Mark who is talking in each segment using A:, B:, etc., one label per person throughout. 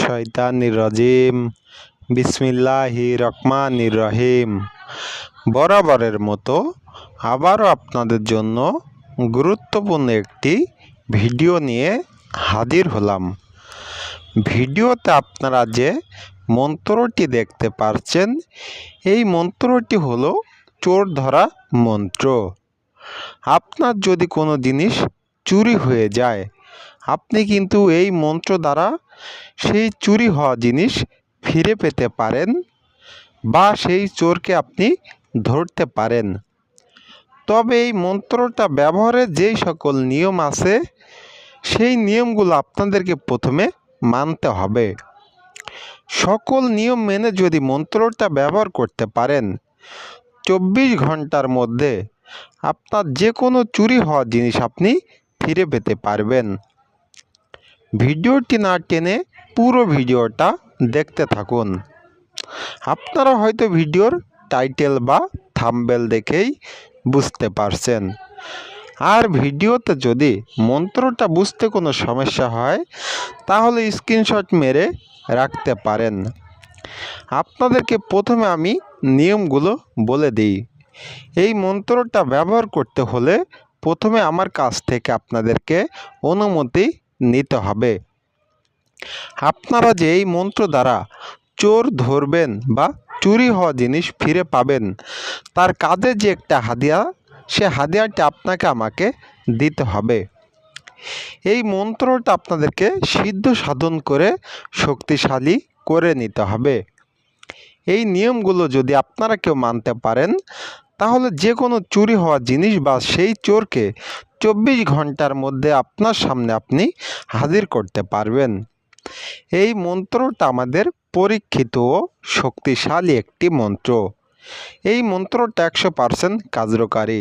A: শয়তানির রজিম। বিসমিল্লাহি রহমানির রহিম। বরাবরের মতো আবারও আপনাদের জন্য গুরুত্বপূর্ণ একটি ভিডিও নিয়ে হাজির হলাম। ভিডিওতে আপনারা যে মন্ত্রটি দেখতে পারছেন, এই মন্ত্রটি হলো চোর ধরা মন্ত্র। আপনার যদি কোনো জিনিস চুরি হয়ে যায় আপনি কিন্তু এই মন্ত্র দ্বারা সেই চুরি হওয়া জিনিস ফিরে পেতে পারেন বা সেই চোরকে আপনি ধরতে পারেন। তবে এই মন্ত্রটা ব্যবহারের যেই সকল নিয়ম আছে, সেই নিয়মগুলো আপনাদেরকে প্রথমে মানতে হবে। সকল নিয়ম মেনে যদি মন্ত্রটা ব্যবহার করতে পারেন, চব্বিশ ঘণ্টার মধ্যে আপনার যে কোনো চুরি হওয়া জিনিস আপনি ফিরে পেতে পারবেন। ভিডিওটি না টেনে পুরো ভিডিওটা দেখতে থাকুন। আপনারা হয়তো ভিডিওর টাইটেল বা থাম্বেল দেখেই বুঝতে পারছেন। আর ভিডিওতে যদি মন্ত্রটা বুঝতে কোনো সমস্যা হয়, তাহলে স্ক্রিনশট মেরে রাখতে পারেন। আপনাদেরকে প্রথমে আমি নিয়মগুলো বলে দিই। এই মন্ত্রটা ব্যবহার করতে হলে প্রথমে আমার কাছ থেকে আপনাদেরকে অনুমতি নিতে হবে। আপনারা যে এই মন্ত্র দ্বারা চোর ধরবেন বা চুরি হওয়া জিনিস ফিরে পাবেন, তার কাজে যে একটা হাদিয়া, সে হাদিয়াটা আপনাকে আমাকে দিতে হবে। এই মন্ত্রটা আপনাদেরকে সিদ্ধ সাধন করে শক্তিশালী করে নিতে হবে। এই নিয়মগুলো যদি আপনারা কেউ মানতে পারেন তাহলে যে কোনো চুরি হওয়া জিনিস বা সেই চোরকে চব্বিশ ঘণ্টার মধ্যে আপনার সামনে আপনি হাজির করতে পারবেন। এই মন্ত্রটা আমাদের পরীক্ষিত ও শক্তিশালী একটি মন্ত্র। এই মন্ত্রটা একশো পারসেন্ট কার্যকারী।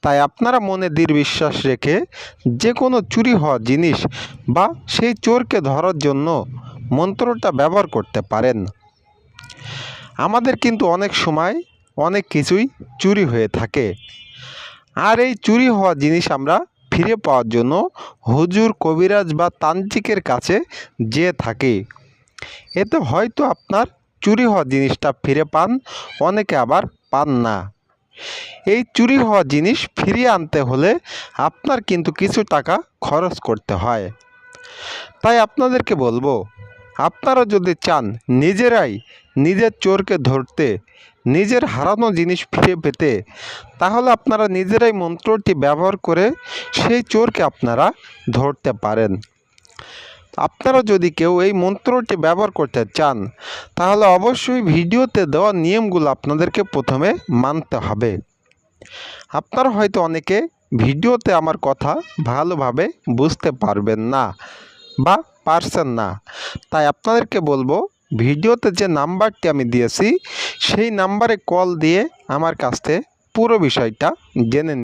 A: তাই আপনারা মনে দৃঢ় বিশ্বাস রেখে যে কোনো চুরি হওয়া জিনিস বা সেই চোরকে ধরার জন্য মন্ত্রটা ব্যবহার করতে পারেন। আমাদের কিন্তু অনেক সময় অনেক কিছুই চুরি হয়ে থাকে। আর এই চুরি হওয়া জিনিস আমরা ফিরে পাওয়ার জন্য হুজুর কবিরাজ বা তান্ত্রিকের কাছে যেয়ে থাকি। এতে হয়তো আপনার চুরি হওয়া জিনিসটা ফিরে পান, অনেকে আবার পান না। এই চুরি হওয়া জিনিস ফিরিয়ে আনতে হলে আপনার কিন্তু কিছু টাকা খরচ করতে হয়। তাই আপনাদেরকে বলব, আপনারা যদি চান নিজেরাই নিজের চোরকে ধরতে নিজের হারানো জিনিস ফিরে পেতে, তাহলে আপনারা নিজেরাই মন্ত্রটি ব্যবহার করে সেই চোরকে আপনারা ধরতে পারেন। আপনারা যদি কেউ এই মন্ত্রটি ব্যবহার করতে চান, তাহলে অবশ্যই ভিডিওতে দেওয়া নিয়মগুলো আপনাদেরকে প্রথমে মানতে হবে। আপনারা হয়তো অনেকে ভিডিওতে আমার কথা ভালোভাবে বুঝতে পারবেন না বা পারছেন না। তাই আপনাদেরকে বলব ভিডিওতে যে নাম্বারটি আমি দিয়েছি, সেই নাম্বারে কল দিয়ে আমার কাছ থেকে পুরো বিষয়টা জেনে